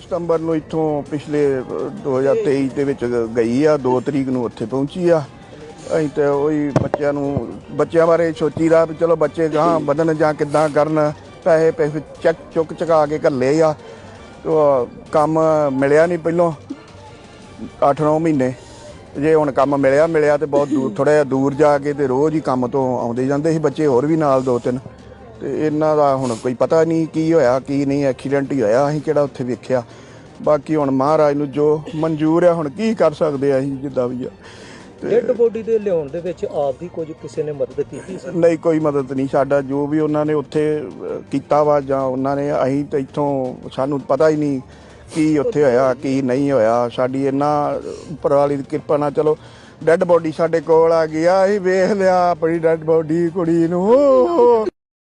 ਸਤੰਬਰ ਨੂੰ ਇੱਥੋਂ ਪਿਛਲੇ ਅ, 2023 ਦੇ ਵਿੱਚ ਗਈ ਆ 2 ਤਰੀਕ ਨੂੰ ਉੱਥੇ ਪਹੁੰਚੀ ਆ। ਅਸੀਂ ਤੇ ਉਹੀ ਬੱਚਿਆਂ ਨੂੰ ਬੱਚਿਆਂ ਬਾਰੇ ਸੋਚੀਦਾ ਵੀ ਚਲੋ ਬੱਚੇ ਗਾਂ ਵਧਣ ਜਾਂ ਕਿੱਦਾਂ ਕਰਨ ਪੈਸੇ ਪੈਸੇ ਚੱਕ ਚੁੱਕ ਚੁਕਾ ਕੇ ਘੱਲੇ ਆ। ਉਹ ਕੰਮ ਮਿਲਿਆ ਨਹੀਂ ਪਹਿਲੋਂ 8-9 ਮਹੀਨੇ। ਜੇ ਹੁਣ ਕੰਮ ਮਿਲਿਆ ਮਿਲਿਆ ਤੇ ਬਹੁਤ ਦੂਰ ਥੋੜਾ ਜਿਹਾ ਦੂਰ ਜਾ ਕੇ ਤੇ ਰੋਜ਼ ਹੀ ਕੰਮ ਤੋਂ ਆਉਂਦੇ ਜਾਂਦੇ ਸੀ ਬੱਚੇ ਹੋਰ ਵੀ ਨਾਲ ਦੋ ਤਿੰਨ। ਤੇ ਇਹਨਾਂ ਦਾ ਹੁਣ ਕੋਈ ਪਤਾ ਨਹੀਂ ਕੀ ਹੋਇਆ ਕੀ ਨਹੀਂ ਐਕਸੀਡੈਂਟ ਹੀ ਹੋਇਆ ਅਸੀਂ ਕਿਹੜਾ ਉੱਥੇ ਵੇਖਿਆ। ਬਾਕੀ ਹੁਣ ਮਹਾਰਾਜ ਨੂੰ ਜੋ ਮਨਜ਼ੂਰ ਆ ਹੁਣ ਕੀ ਕਰ ਸਕਦੇ ਆ ਅਸੀਂ ਜਿੱਦਾਂ ਵੀ ਆ। ਡੈੱਡ ਬੋਡੀ ਦੇ ਲਿਆਉਣ ਦੇ ਵਿੱਚ ਆਪ ਦੀ ਕੁਝ ਕਿਸੇ ਨੇ ਮਦਦ ਕੀਤੀ ਸੀ? ਨਹੀਂ ਕੋਈ ਮਦਦ ਨਹੀਂ। ਸਾਡਾ ਜੋ ਵੀ ਉਹਨਾਂ ਨੇ ਉੱਥੇ ਕੀਤਾ ਵਾ ਜਾਂ ਉਹਨਾਂ ਨੇ ਅਸੀਂ ਤੇ ਇੱਥੋਂ ਸਾਨੂੰ ਪਤਾ ਹੀ ਨਹੀਂ ਕੀ ਉੱਥੇ ਹੋਇਆ ਕੀ ਨਹੀਂ ਹੋਇਆ। ਸਾਡੀ ਇੰਨਾ ਉੱਪਰ ਵਾਲੀ ਦੀ ਕਿਰਪਾ ਨਾਲ ਚਲੋ ਡੈੱਡ ਬੋਡੀ ਸਾਡੇ ਕੋਲ ਆ ਗਈ ਆ ਅਸੀਂ ਵੇਖ ਲਿਆ ਆਪਣੀ ਡੈੱਡ ਬੋਡੀ ਕੁੜੀ ਨੂੰ।